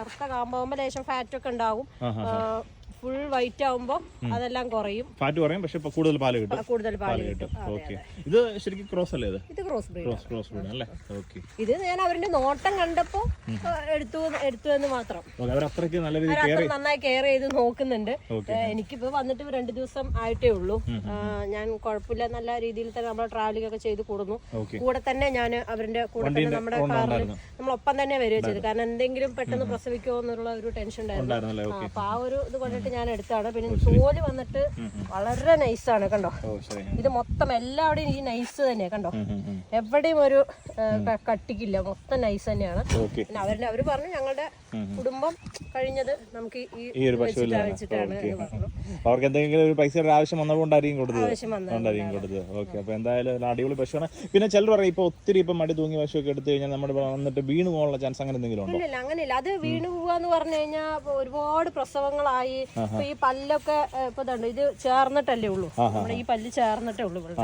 കറുത്ത കാമ്പാകുമ്പോ ലേശം ഫാറ്റ് ഒക്കെ ഉണ്ടാവും. ഫുൾ വൈറ്റ് ആവുമ്പോ അതെല്ലാം കുറയും. ഫാറ്റ് കുറയും പക്ഷെ കൂടുതൽ പാൽ കിട്ടും. കൂടുതൽ പാൽ കിട്ടും. ഓക്കെ ഇത് ശരിക്കും ക്രോസ് അല്ലേ ഇത്? ഇത് cross breed cross cross breed അല്ലേ? ഓക്കെ ഇത് ഞാൻ അവരുടെ നോട്ടം കണ്ടപ്പോൾ എടുത്തു എടുത്തു എന്ന് മാത്രം. അവർ അത്രയ്ക്ക് നല്ല രീതിയിൽ നന്നായി കെയർ ചെയ്ത് നോക്കുന്നുണ്ട്. എനിക്ക് ഇപ്പോ എനിക്കിപ്പോ വന്നിട്ട് രണ്ട് ദിവസം ആയിട്ടേ ഉള്ളൂ. ഞാൻ കുഴപ്പമില്ല. നല്ല രീതിയിൽ തന്നെ നമ്മൾ ട്രാവലിംഗ് ഒക്കെ ചെയ്ത് കൂടുന്നു. കൂടെ തന്നെ ഞാൻ അവരുടെ കൂടെ തന്നെ നമ്മുടെ കാറിൽ. നമ്മൾ ഒപ്പം തന്നെ വരിക ചെയ്തു. കാരണം എന്തെങ്കിലും പെട്ടെന്ന് പ്രസവിക്കുമോ എന്നുള്ള ഒരു ടെൻഷൻ ഉണ്ടായിരുന്നു. അപ്പൊ ആ ഒരു ഇത് കൊണ്ടിട്ട് ഞാൻ എടുത്താണ്. പിന്നെ തോൽ വന്നിട്ട് വളരെ നൈസാണ് കണ്ടോ? ഇത് മൊത്തം എല്ലാവിടെയും ഈ നൈസ് തന്നെയാണ് കണ്ടോ. എവിടെയും ഒരു കട്ടിക്കില്ല. മൊത്തം നൈസ് തന്നെയാണ്. പിന്നെ അവരുടെ അവർ പറഞ്ഞു ഞങ്ങളുടെ കുടുംബം കഴിഞ്ഞത് നമുക്ക് ഈ ഒരു വെച്ചിട്ടാണ് അവർക്ക് എന്തെങ്കിലും ഒരു പൈസയുടെ ആവശ്യം വന്നതുകൊണ്ടായിരിക്കും കൊടുത്തത്. കൊടുത്തത്. ഓക്കെ. അപ്പൊ എന്തായാലും അടിപൊളി പശുവാണ്. പിന്നെ ചിലർ പറയും ഇപ്പൊ ഒത്തിരി ഇപ്പൊ മടി തൂങ്ങി പശുവൊക്കെ എടുത്തു കഴിഞ്ഞാൽ നമ്മുടെ വന്നിട്ട് വീണ് പോകാനുള്ള ചാൻസ് അങ്ങനെ എന്തെങ്കിലും ഉണ്ടോ? അങ്ങനെയില്ല. അത് വീണ് പോവാന്ന് പറഞ്ഞു കഴിഞ്ഞാൽ ഒരുപാട് പ്രസവങ്ങളായി. ഇപ്പൊ ഈ പല്ലൊക്കെ ഇപ്പൊ ദാണ്ട് ഇത് ചേർന്നിട്ടല്ലേ ഉള്ളൂ. നമ്മുടെ ഈ പല്ല് ചേർന്നിട്ടേ ഉള്ളൂ ഇവിടെ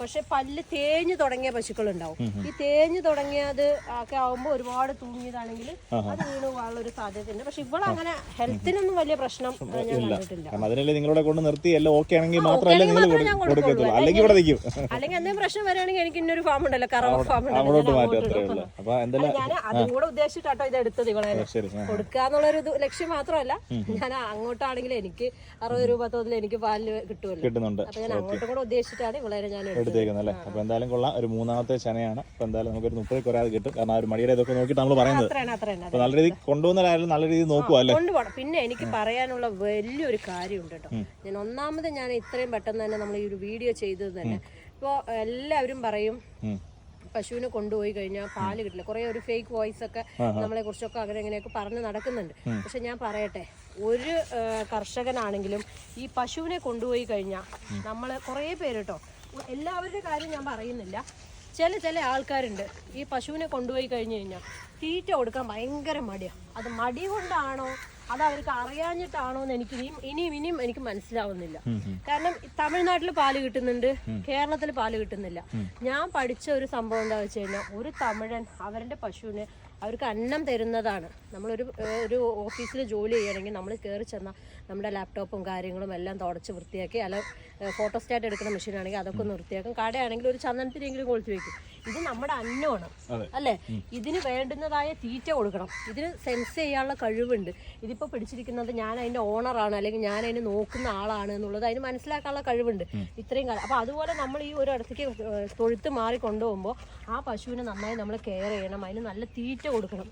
പക്ഷെ പല്ല് തേഞ്ഞു തുടങ്ങിയ പശുക്കൾ ഉണ്ടാവും ഈ തേഞ്ഞു തുടങ്ങിയത് ഒക്കെ ആവുമ്പോൾ ഒരുപാട് തൂങ്ങിയതാണെങ്കിൽ അത് വീണ് പോകാനുള്ള ഒരു സാധ്യതയുണ്ട്. പക്ഷെ ഇവിടെ അങ്ങനെ ഹെൽത്തിനൊന്നും വലിയ പ്രശ്നം ഞാൻ കണ്ടിട്ടില്ല. അതിനല്ലേ നിങ്ങളോട് കൊണ്ട് നിർത്തി എല്ലാം ഓക്കെ ആണെങ്കിൽ മാത്രമല്ല നിങ്ങൾ കൊടുക്കത്തുള്ളൂ. അല്ലെങ്കിൽ ഇവിടെ നിൽക്കും അല്ലെങ്കിൽ എന്തെങ്കിലും പ്രശ്നം വരികയാണെങ്കിൽ എനിക്ക് ഇന്നൊരു ഫാം ഉണ്ടല്ലോ കറവ ഫാം അങ്ങോട്ട് അത്രേ ഉള്ളൂ. അപ്പൊ എന്തായാലും ഞാൻ അതും കൂടെ ഉദ്ദേശിച്ചിട്ടാട്ടോ ഇത് എടുത്തത് ഇവളെ. കൊടുക്കാന്നുള്ളൊരു ലക്ഷ്യം മാത്രമല്ല. ഞാൻ അങ്ങോട്ടാണെങ്കിൽ എനിക്ക് അറുപത് രൂപ തോതിൽ എനിക്ക് പാലിന് കിട്ടുമല്ലോ. കിട്ടുന്നുണ്ട്. അപ്പൊ ഞാൻ അങ്ങോട്ടും കൂടെ ഉദ്ദേശിച്ചിട്ടാണ് ഇവളെ ഞാൻ എടുത്തേക്കുന്നത് അല്ലേ? അപ്പൊ എന്തായാലും കൊള്ളാം. ഒരു മൂന്നാമത്തെ ചനയാണ് അപ്പൊ എന്തായാലും നമുക്ക് ഒരു മുപ്പത് കുറയാതെ കിട്ടും. കാരണം ആ ഒരു മടിയുടെ ഇതൊക്കെ നോക്കിയിട്ട് നമ്മൾ പറയുന്നത്. അപ്പൊ നല്ല രീതിയിൽ കൊണ്ടുപോകുന്നതായാലും നല്ല രീതിയിൽ നോക്കുക അല്ലേ? കൊണ്ടുപോകണം. പിന്നെ എനിക്ക് പറയാനുള്ള വലിയൊരു കാര്യമുണ്ട് കേട്ടോ. ഞാൻ ഒന്നാമത് ഞാൻ ഇത്രയും പെട്ടെന്ന് തന്നെ നമ്മൾ ഈ ഒരു വീഡിയോ ചെയ്തത് തന്നെ. ഇപ്പോൾ എല്ലാവരും പറയും. പശുവിനെ കൊണ്ടുപോയി കഴിഞ്ഞാൽ പാൽ കിട്ടില്ല. കുറെ ഒരു ഫേക്ക് വോയിസ് ഒക്കെ നമ്മളെ കുറിച്ചൊക്കെ അങ്ങനെ ഇങ്ങനെയൊക്കെ പറഞ്ഞ് നടക്കുന്നുണ്ട്. പക്ഷെ ഞാൻ പറയട്ടെ ഒരു കർഷകനാണെങ്കിലും ഈ പശുവിനെ കൊണ്ടുപോയി കഴിഞ്ഞാൽ നമ്മൾ കുറേ പേര് കേട്ടോ എല്ലാവരുടെ കാര്യം ഞാൻ പറയുന്നില്ല. ചില ചില ആൾക്കാരുണ്ട്. ഈ പശുവിനെ കൊണ്ടുപോയി കഴിഞ്ഞു കഴിഞ്ഞാൽ തീറ്റ കൊടുക്കാൻ ഭയങ്കര മടിയാണ് അത് മടി കൊണ്ടാണോ? അത് അവർക്ക് അറിയാഞ്ഞിട്ടാണോ എന്ന് എനിക്ക് ഇനിയും ഇനിയും ഇനിയും എനിക്ക് മനസ്സിലാവുന്നില്ല. കാരണം തമിഴ്നാട്ടിൽ പാൽ കിട്ടുന്നുണ്ട്. കേരളത്തിൽ പാൽ കിട്ടുന്നില്ല. ഞാൻ പഠിച്ച ഒരു സംഭവം എന്താ വെച്ച് കഴിഞ്ഞാൽ ഒരു തമിഴൻ അവരുടെ പശുവിന് അവർക്ക് അന്നം തരുന്നതാണ്. നമ്മളൊരു ഒരു ഓഫീസിൽ ജോലി ചെയ്യണമെങ്കിൽ നമ്മൾ കയറി ചെന്നാൽ നമ്മുടെ ലാപ്ടോപ്പും കാര്യങ്ങളും എല്ലാം തുടച്ച് വൃത്തിയാക്കി അല്ല ഫോട്ടോസ്റ്റാറ്റ് എടുക്കുന്ന മെഷീനാണെങ്കിൽ അതൊക്കെ ഒന്ന് വൃത്തിയാക്കും. കടയാണെങ്കിൽ ഒരു ചന്ദനത്തിനെങ്കിലും കൊളുത്തി വയ്ക്കും ഇത് നമ്മുടെ അന്നമാണ് അല്ലേ? ഇതിന് വേണ്ടുന്നതായ തീറ്റ കൊടുക്കണം. ഇതിന് സെൻസ് ചെയ്യാനുള്ള കഴിവുണ്ട്. ഇതിപ്പോൾ പിടിച്ചിരിക്കുന്നത് ഞാൻ അതിന്റെ ഓണറാണ് അല്ലെങ്കിൽ ഞാൻ അതിന് നോക്കുന്ന ആളാണ് എന്നുള്ളത് അതിന് മനസ്സിലാക്കാനുള്ള കഴിവുണ്ട്. ഇത്രയും കാലം. അപ്പോൾ അതുപോലെ നമ്മൾ ഈ ഒരു ഇടത്തേക്ക് തൊഴുത്ത് മാറി കൊണ്ടുപോകുമ്പോൾ ആ പശുവിനെ നന്നായി നമ്മൾ കെയർ ചെയ്യണം. അതിന് നല്ല തീറ്റ കൊടുക്കണം.